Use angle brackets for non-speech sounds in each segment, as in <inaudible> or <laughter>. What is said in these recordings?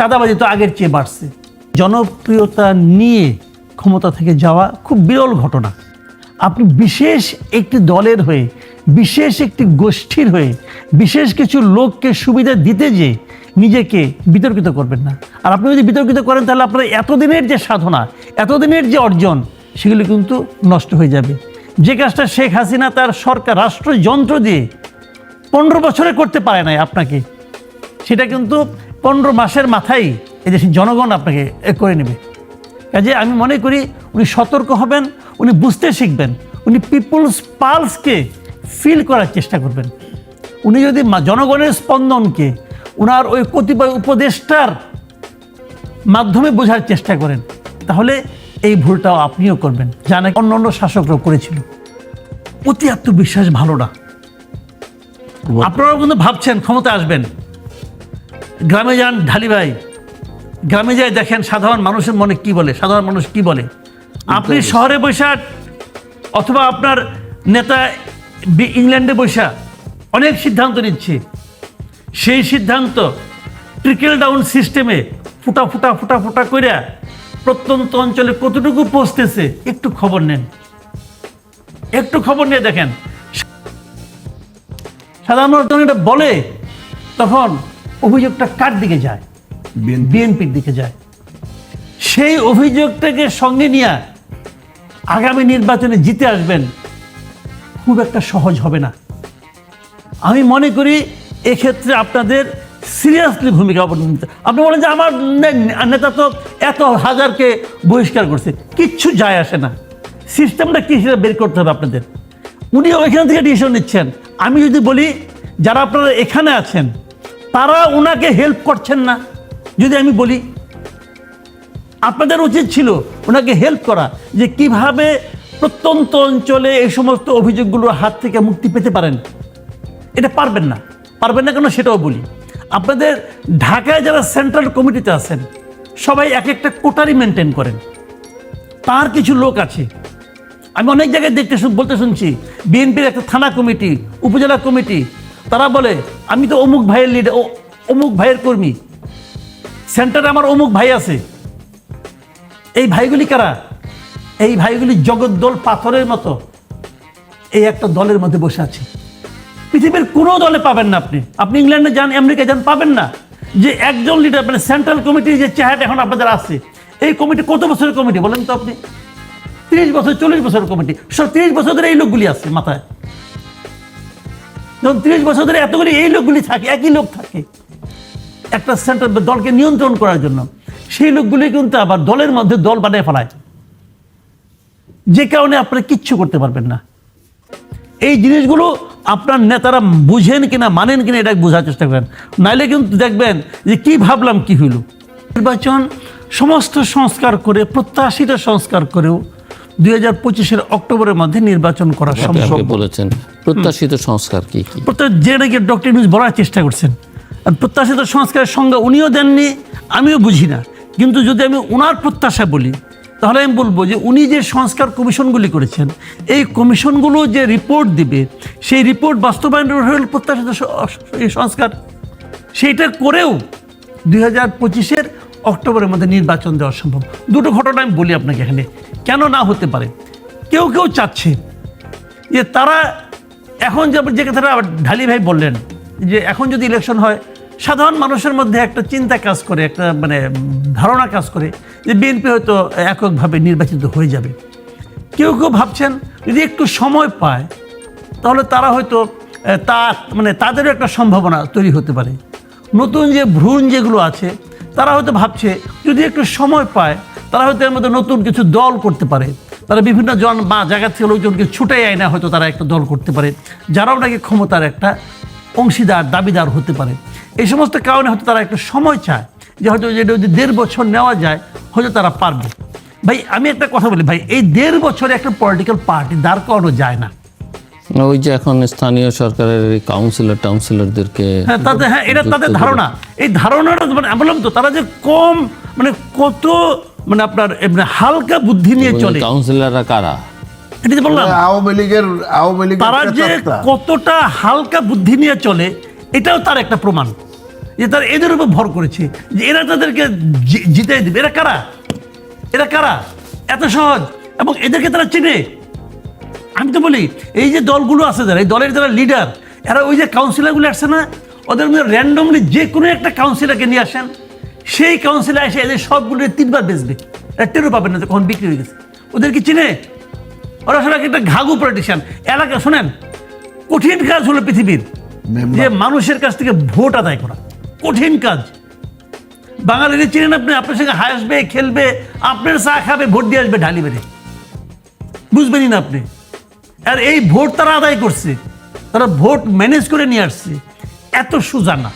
চাঁদাবাজি তো আগের চেয়ে বাড়ছে। জনপ্রিয়তা নিয়ে ক্ষমতা থেকে যাওয়া খুব বিরল ঘটনা। আপনি বিশেষ একটি দলের হয়ে, বিশেষ একটি গোষ্ঠীর হয়ে, বিশেষ কিছু লোককে সুবিধা দিতে যে নিজেকে বিতর্কিত করবেন না। আর আপনি যদি বিতর্কিত করেন, তাহলে আপনার এতদিনের যে সাধনা, এতদিনের যে অর্জন, সেগুলি কিন্তু নষ্ট হয়ে যাবে। যে কাজটা শেখ হাসিনা তার সরকার, রাষ্ট্রযন্ত্র দিয়ে পনেরো বছরে করতে পারে নাই আপনাকে, সেটা কিন্তু পনেরো মাসের মাথায় এই দেশের জনগণ আপনাকে এ করে নেবে। কাজে আমি মনে করি উনি সতর্ক হবেন উনি বুঝতে শিখবেন উনি পিপুলস পালসকে ফিল করার চেষ্টা করবেন। উনি যদি জনগণের স্পন্দনকে ওনার ওই কতিপয় উপদেষ্টার মাধ্যমে বোঝার চেষ্টা করেন তাহলে এই ভুলটাও আপনিও করবেন। যা নাকি অন্য অন্য শাসকরাও করেছিল। অতি আত্মবিশ্বাস ভালো না। আপনারাও কিন্তু ভাবছেন ক্ষমতা আসবেন। গ্রামে যান ঢালি ভাই। গ্রামে যাই দেখেন সাধারণ মানুষের মনে কি বলে সাধারণ মানুষ কি বলে? আপনি শহরে বৈশাখ অথবা আপনার নেতা ইংল্যান্ডে বৈশা অনেক সিদ্ধান্ত নিচ্ছে। সেই সিদ্ধান্ত ট্রিকেল ডাউন সিস্টেমে ফুটা ফুটা ফুটা ফুটা কইরা প্রত্যন্ত অঞ্চলে কতটুকু পৌঁছতেছে একটু খবর নেন। একটু খবর নিয়ে দেখেন। এটা বলে তখন অভিযোগটা কার দিকে যায়? বিএনপির দিকে যায়। সেই অভিযোগটাকে সঙ্গে নিয়ে আগামী নির্বাচনে জিতে আসবেন খুব একটা সহজ হবে না। আমি মনে করি এক্ষেত্রে আপনাদের সিরিয়াসলি ভূমিকা অবলম্বন আপনি বলেন যে আমার নেতা তো এত হাজারকে বহিষ্কার করছে কিচ্ছু যায় আসে না। সিস্টেমটা কি সেটা বের করতে হবে আপনাদের। উনি ওইখান থেকে ডিসিশন নিচ্ছেন। আমি যদি বলি যারা আপনারা এখানে আছেন তারা ওনাকে হেল্প করছেন না। যদি আমি বলি, আপনাদের উচিত ছিল ওনাকে হেল্প করা যে কীভাবে প্রত্যন্ত অঞ্চলে এই সমস্ত অভিযোগগুলোর হাত থেকে মুক্তি পেতে পারেন। এটা পারবেন না। পারবেন না কেন সেটাও বলি। আপনাদের ঢাকায় যারা সেন্ট্রাল কমিটিতে আছেন, সবাই এক একটা কোটারি মেনটেন করেন। তার কিছু লোক আছে। আমি অনেক জায়গায় দেখতে বলতে শুনছি, বিএনপির একটা থানা কমিটি উপজেলা কমিটি তারা বলে, আমি তো অমুক ভাইয়ের লিডার ও, অমুক ভাইয়ের কর্মী। সেন্টারে আমার অমুক ভাই আছে। এই ভাইগুলি কারা? এই ভাইগুলি জগদ্দল পাথরের মতো। এই একটা দলের মধ্যে বসে আছে। পৃথিবীর কোনো দলে পাবেন না আপনি। আপনি ইংল্যান্ডে যান আমেরিকা যান, পাবেন না। যে একজন লিডার মানে সেন্ট্রাল কমিটির যে চেহারাটা এখন আপনাদের আছে, এই কমিটি কত বছরের কমিটি বলেন তো আপনি? তিরিশ বছর, চল্লিশ বছরের কমিটি সব তিরিশ বছর ধরে এই লোকগুলি আছে মাথায়। যখন তিরিশ বছর ধরে এতগুলি এই লোকগুলি থাকে, একই লোক থাকে, একটা সেন্টার দলকে নিয়ন্ত্রণ করার জন্য, সেই লোকগুলি কিন্তু আবার দলের মধ্যে দল বানিয়ে ফেলায়। যে কারণে আপনারা কিচ্ছু করতে পারবেন না। এই জিনিসগুলো আপনার নেতারা বুঝেন কিনা, মানেন কিনা, এটা বোঝার চেষ্টা করেন। নাইলে কিন্তু দেখবেন যে কি ভাবলাম, কি হইল। নির্বাচন সমস্ত সংস্কার করে, প্রত্যাশিত সংস্কার করেও দুই হাজার পঁচিশের অক্টোবরের মধ্যে নির্বাচন করা সম্ভব। বলেছেন প্রত্যাশিত সংস্কার কি কি? প্রত্যেক যে নাকি ডক্টর নিউজ বলার চেষ্টা করছেন প্রত্যাশিত সংস্কারের সঙ্গে উনিও দেননি আমিও বুঝি না। কিন্তু যদি আমি ওনার প্রত্যাশা বলি তাহলে আমি বলব যে উনি যে সংস্কার কমিশনগুলি করেছেন এই কমিশনগুলো যে রিপোর্ট দিবে সেই রিপোর্ট বাস্তবায়ন হল প্রত্যাশিত সংস্কার। সেইটা করেও দুই হাজার পঁচিশের অক্টোবরের মধ্যে নির্বাচন দেওয়া সম্ভব। দুটো ঘটনা আমি বলি আপনাকে এখানে। কেন না হতে পারে? কেউ কেউ চাচ্ছে যে তারা এখন যে কথাটা ঢালি ভাই বললেন, যে এখন যদি ইলেকশন হয়, সাধারণ মানুষের মধ্যে একটা চিন্তা কাজ করে, একটা মানে ধারণা কাজ করে যে বিএনপি হয়তো এককভাবে নির্বাচিত হয়ে যাবে। কেউ কেউ ভাবছেন যদি একটু সময় পায়, তাহলে তারা হয়তো তা মানে তাদেরও একটা সম্ভাবনা তৈরি হতে পারে। নতুন যে ভ্রূণ যেগুলো আছে তারা হয়তো ভাবছে, যদি একটু সময় পায়, তারা হয়তো এর মধ্যে নতুন কিছু দল করতে পারে। তারা বিভিন্ন জন বা জায়গা থেকে লোকজনকে ছুটাই আয় না, হয়তো তারা একটা দল করতে পারে, যারাও নাকি ক্ষমতার একটা অংশীদার, দাবিদার হতে পারে। এই সমস্ত কারণে হয়তো তারা একটা সময় চায়, যে হয়তো যেটা যদি দেড় বছর নেওয়া যায়, হয়তো তারা পারবে। ভাই, আমি একটা কথা বলি, ভাই, এই দেড় বছরে একটা পলিটিক্যাল পার্টি দাঁড় করানো যায় না। ওই যে এখন স্থানীয় সরকারের এই কাউন্সিলর টাউন্সিলরদেরকে হ্যাঁ তাদের হ্যাঁ এটা তাদের ধারণা। এই ধারণাটা মানে বললাম তো তারা যে কম মানে কত মানে আপনার মানে হালকা বুদ্ধি নিয়ে চলে। কাউন্সিলররা কারা? এটা যে বললাম আওয়ামী লীগের আওয়ামী লীগের তারা যে কতটা হালকা বুদ্ধি নিয়ে চলে এটাও তার একটা প্রমাণ। যে তারা এদের উপর ভর করেছে যে এরা তাদেরকে জি- জিতাই দেবে। এরা কারা? এরা কারা? এত সহজ। এবং এদেরকে তারা চিনে। আমি তো বলি এই যে দলগুলো আছে যারা এই দলের যারা লিডার এরা ওই যে কাউন্সিলরগুলো আসছে না? ওদের মধ্যে র্যান্ডমলি যে কোনো একটা কাউন্সিলরকে নিয়ে আসেন সেই কাউন্সিলর এসে এদের সবগুলো তিনবার বেচবে। টেরও পাবেন না যে কখন বিক্রি হয়ে গেছে। ওদের কি চিনে? ওরা সবাই একটা ঘাগু পলিটিশিয়ান এলাকা শোনেন কঠিন কাজ হলো পৃথিবীর। যে মানুষের কাছ থেকে ভোট আদায় করা কঠিন কাজ। বাঙালিরা চিনেন আপনি? আপনার সঙ্গে হাসবে খেলবে আপনার চা খাবে ভোট দিয়ে আসবে ঢালি বেড়ে বুঝবেনই না আপনি। আর এই ভোট তারা আদায় করছে, তারা ভোট ম্যানেজ করে নিয়ে আসছে, এত সোজা না।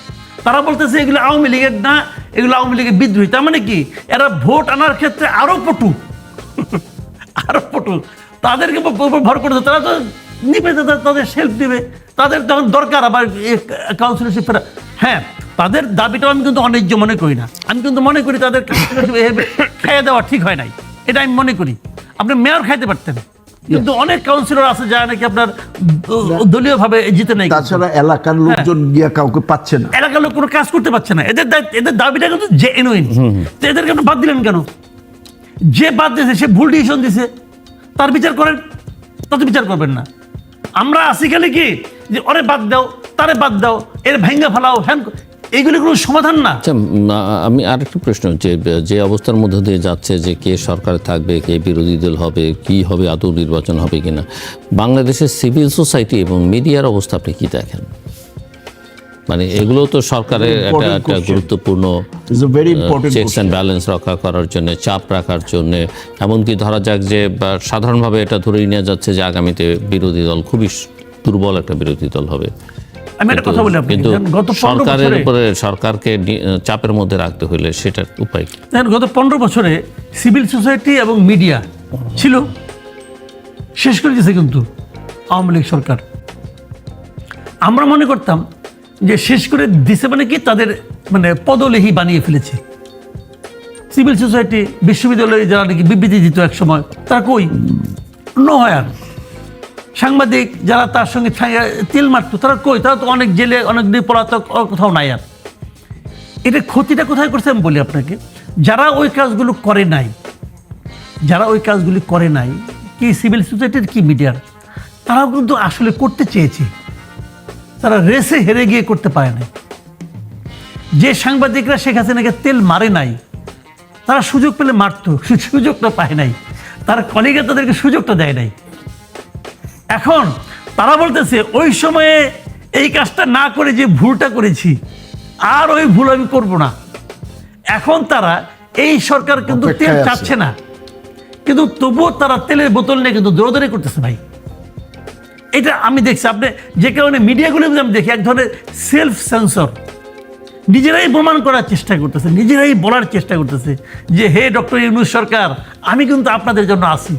তারা বলতেছে এগুলো আওয়ামী লীগের না, এগুলো আওয়ামী লীগের বিদ্রোহী। তার মানে কি? এরা ভোট আনার ক্ষেত্রে আরও পটু। <laughs> আরও পটু। তাদেরকে ভর করতে তারা তো নিবে, তাদের সেলফ দিবে। তাদের তখন দরকার আবার কাউন্সিলরশিপ ফেরা হ্যাঁ তাদের দাবিটাও আমি কিন্তু অন্যায্য মনে করি না। আমি কিন্তু মনে করি তাদের কাউন্সিলরশিপ খেয়ে দেওয়া ঠিক হয় নাই। এটা আমি মনে করি। আপনি মেয়র খাইতে পারতেন। কিন্তু অনেক কাউন্সিলর আছে যারা নাকি আপনার দলীয় ভাবে জিতে নাই। তাছাড়া এলাকার লোকজন গিয়া কাউকে পাচ্ছে না। এলাকার লোক কোনো কাজ করতে পারছে না। এদের এদের দাবিটা কিন্তু জেনুইন তো এদেরকে আপনি বাদ দিলেন কেন? যে বাদ দিয়েছে সে ভুল ডিসিশন দিছে তার বিচার করেন তত বিচার করবেন না। আমরা আসি খালি কি? যে ওরে বাদ দাও তারে বাদ দাও এর ভেঙ্গা ফেলাও হ্যান এইগুলি কোনো সমাধান না? আচ্ছা উম, আ- আমি প্রশ্ন যে যে অবস্থার মধ্যে দিয়ে যাচ্ছে যে কে সরকারে থাকবে কে বিরোধী দল হবে কি হবে আদৌ নির্বাচন হবে কিনা বাংলাদেশের সিভিল সোসাইটি এবং মিডিয়ার অবস্থা আপনি কি দেখেন? মানে এগুলো তো সরকারের একটা একটা গুরুত্বপূর্ণ চেকস অ্যান্ড ব্যালেন্স রক্ষা করার জন্য চাপ রাখার জন্য এমনকি ধরা যাক যে সাধারণভাবে এটা ধরেই নেওয়া যাচ্ছে যে আগামীতে বিরোধী দল খুবই দুর্বল একটা বিরোধী দল হবে। আমি একটা কথা বলি কিন্তু সরকারের উপরে সরকারকে চাপের মধ্যে রাখতে হলে সেটার উপায় কি? গত পনেরো বছরে সিভিল সোসাইটি এবং মিডিয়া ছিল। শেষ করে দিয়েছে কিন্তু আওয়ামী লীগ সরকার। আমরা মনে করতাম যে শেষ করে দিছে মানে কি? তাদের মানে পদলেহি বানিয়ে ফেলেছে। সিভিল সোসাইটি বিশ্ববিদ্যালয়ে যারা নাকি বিবৃতি দিত এক সময় তারা কই? নয় আর। সাংবাদিক যারা তার সঙ্গে তেল মারতো, তারা কই? তারা তো অনেক জেলে, অনেক দিন পলাতক কোথাও নাই আর। এটা ক্ষতিটা কোথায় করছে আমি বলি আপনাকে? যারা ওই কাজগুলো করে নাই, যারা ওই কাজগুলি করে নাই, কি সিভিল সোসাইটির, কি মিডিয়ার, তারাও কিন্তু আসলে করতে চেয়েছে। তারা রেসে হেরে গিয়ে করতে পারে নাই। যে সাংবাদিকরা শেখ হাসিনাকে তেল মারে নাই, তারা সুযোগ পেলে মারতো সুযোগটা পায় নাই। তার কলিগা তাদেরকে সুযোগটা দেয় নাই। এখন তারা বলতেছে ওই সময়ে এই কাজটা না করে যে ভুলটা করেছি আর ওই ভুল আমি করব না। এখন তারা এই সরকার কিন্তু তেল চাচ্ছে না। কিন্তু তবুও তারা তেলের বোতল নিয়ে কিন্তু দৌড়দৌড়ি করতেছে ভাই। এটা আমি দেখছি আপনি যে কারণে মিডিয়াগুলো আমি দেখি এক ধরনের সেলফ সেন্সর নিজেরাই প্রমাণ করার চেষ্টা করতেছে নিজেরাই বলার চেষ্টা করতেছে যে হে ডক্টর ইউনুস সরকার আমি কিন্তু আপনাদের জন্য আসি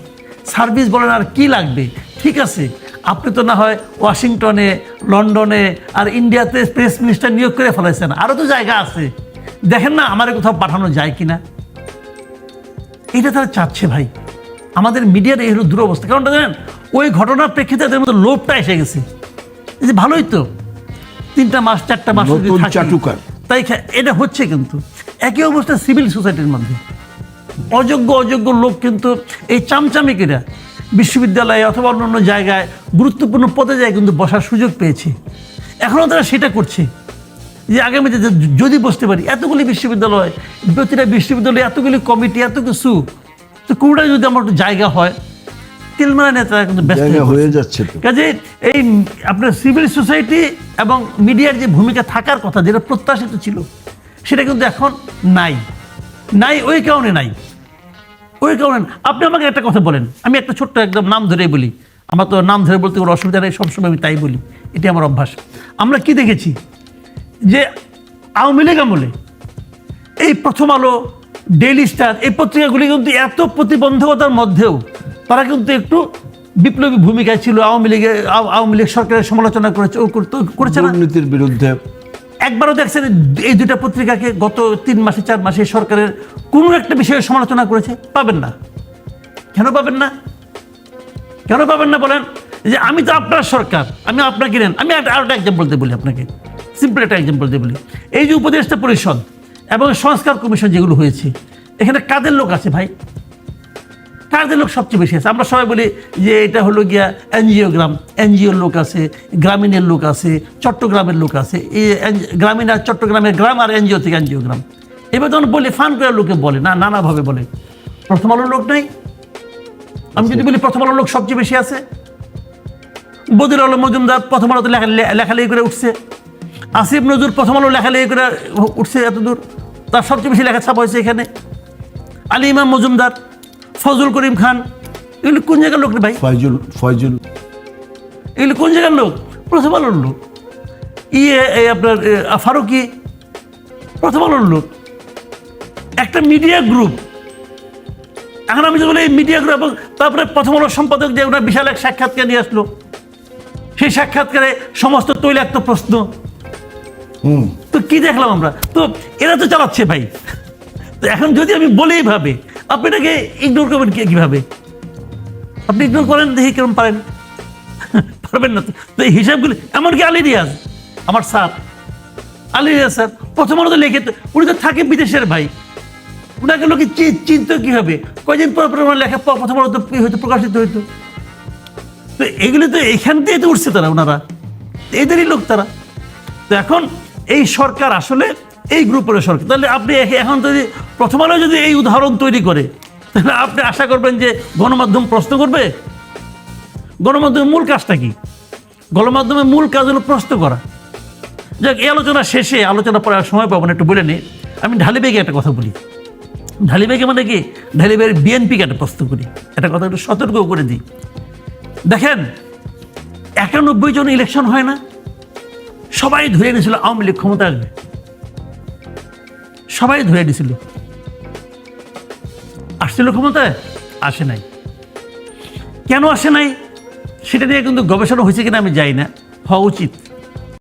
সার্ভিস বলেন আর কি লাগবে? ঠিক আছে আপনি তো না হয় ওয়াশিংটনে লন্ডনে আর ইন্ডিয়াতে প্রেস মিনিস্টার নিয়োগ করে ফেলাইছেন। আরও তো জায়গা আছে। দেখেন না আমার কোথাও পাঠানো যায় কিনা? এটা তারা চাচ্ছে ভাই। আমাদের মিডিয়ার এই হলো দুরবস্থা। কারণটা জানেন ওই ঘটনার প্রেক্ষিতে তাদের মধ্যে লোভটা এসে গেছে। যে ভালোই তো। তিনটা মাস চারটা মাস। তাই এটা হচ্ছে কিন্তু। একই অবস্থা সিভিল সোসাইটির মধ্যে। অযোগ্য অযোগ্য লোক কিন্তু এই চামচামিকেরা বিশ্ববিদ্যালয়ে অথবা অন্য অন্য জায়গায় গুরুত্বপূর্ণ পদে যায় কিন্তু বসার সুযোগ পেয়েছে। এখনও তারা সেটা করছে যে আগামীতে যদি বসতে পারি এতগুলি বিশ্ববিদ্যালয় প্রতিটা বিশ্ববিদ্যালয়ে এতগুলি কমিটি এত কিছু তো কোনটায় যদি আমার একটু জায়গা হয় তেলমারা নেতারা কিন্তু ব্যস্ত হয়ে হয়ে যাচ্ছে কাজে এই আপনার সিভিল সোসাইটি এবং মিডিয়ার যে ভূমিকা থাকার কথা যেটা প্রত্যাশিত ছিল সেটা কিন্তু এখন নাই। নাই ওই কারণে নাই। ওই কারণে আপনি আমাকে একটা কথা বলেন। আমি একটা ছোট্ট একদম নাম ধরেই বলি। আমার তো নাম ধরে বলতে কোনো অসুবিধা নেই, সবসময় আমি তাই বলি। এটি আমার অভ্যাস। আমরা কি দেখেছি? যে আওয়ামী লীগ আমলে এই প্রথম আলো ডেইলি স্টার এই পত্রিকাগুলি কিন্তু এত প্রতিবন্ধকতার মধ্যেও তারা কিন্তু একটু বিপ্লবী ভূমিকায় ছিল। আওয়ামী লীগের আওয়ামী লীগ সরকারের সমালোচনা করেছে, ও করতে- করেছে দুর্নীতির বিরুদ্ধে একবারও দেখছেন এই দুটা পত্রিকাকে গত তিন মাসে, চার মাসে সরকারের কোনো একটা বিষয়ে সমালোচনা করেছে? পাবেন না। কেন পাবেন না? কেন পাবেন না বলেন? যে আমি তো আপনার সরকার, আমি আপনাকে নেন। আমি আর- আরেকটা এক্সাম্পল বলতে বলি আপনাকে। সিম্পল একটা এক্সাম্পল দিয়ে বলি। এই যে উপদেষ্টা পরিষদ এবং সংস্কার কমিশন যেগুলো হয়েছে, এখানে কাদের লোক আছে ভাই? কাদের লোক সবচেয়ে বেশি আছে। আমরা সবাই বলি যে এটা হলো গিয়া এনজিও গ্রাম। এনজিওর লোক আছে, গ্রামীণের লোক আছে, চট্টগ্রামের লোক আছে। এই গ্রামীণ আর চট্টগ্রামের গ্রাম আর এনজিও থেকে এনজিও গ্রাম। এবার তখন বলি ফান করে লোকে বলে, না, নানাভাবে বলে। প্রথম আলোর লোক নেই। আমি যদি বলি প্রথম আলোর লোক সবচেয়ে বেশি আছে, বদির আলম মজুমদার প্রথম আলোতে লেখালেখি করে উঠছে। আসিফ নজরুল প্রথম আলো লেখালেখি করে উঠছে এত দূর তার সবচেয়ে বেশি লেখা ছাপা হয়েছে এখানে। আলী ইমাম মজুমদার ফজল করিম খান। এগুলো কোন জায়গার লোক রে ভাই? ফয়জুল ফয়জুল। এগুলো কোন জায়গার লোক? প্রথম আলোর লোক। ইয়ে আপনার ফারুকি। প্রথম আলোর লোক। একটা মিডিয়া গ্রুপ। এখন আমি যে বলি এই মিডিয়া গ্রুপ এবং তারপরে প্রথম আলোর সম্পাদক যে ওনার বিশাল এক সাক্ষাৎকার নিয়ে আসলো। সেই সাক্ষাৎকারে সমস্ত তৈলাক্ত প্রশ্ন। তো কি দেখলাম আমরা? তো এরা তো চালাচ্ছে ভাই। তো এখন যদি আমি বলি এইভাবে আপনি এটাকে ইগনোর করবেন কে কীভাবে? আপনি ইগনোর করেন, দেখি কেমন পারেন। পারবেন না তো। এই হিসাবগুলি, এমনকি আলী রিয়াজ, আমার স্যার। আলী রিয়াজ স্যার, প্রথম আলোতে লিখে, উনি তো থাকে বিদেশের ভাই। ওনাকে লোকে চিনতো কি হবে কয়দিন পর পর ওনার লেখা প- প্রথম আলোতে হয়তো প্রকাশিত হইতো। তো এগুলি তো এখান থেকে তো উঠছে তারা, ওনারা। এদেরই লোক তারা। তো এখন এই সরকার আসলে এই গ্রুপের সরকার। তাহলে আপনি এখন যদি প্রথম আলো যদি এই উদাহরণ তৈরি করে, তাহলে আপনি আশা করবেন যে গণমাধ্যম প্রশ্ন করবে? গণমাধ্যমের মূল কাজটা কি? গণমাধ্যমের মূল কাজ হলো প্রশ্ন করা। যাক, এই আলোচনা শেষে, আলোচনা পরে আর সময় পাবো না, একটু বলে নিই আমি ঢালিবেগে একটা কথা বলি। ঢালিবেগে মানে কি? ঢালিবেগের বিএনপিকে একটা প্রশ্ন করি। একটা কথা একটু সতর্ক করে দিই। দেখেন, একানব্বই জন ইলেকশন হয় না। সবাই ধরে নিয়েছিল আওয়ামী লীগ ক্ষমতা আসবে। সবাই ধরে দিছিল। আসছিল ক্ষমতায়? আসে নাই। কেন আসে নাই? সেটা নিয়ে কিন্তু গবেষণা হয়েছে কিনা আমি যাই না। হওয়া উচিত।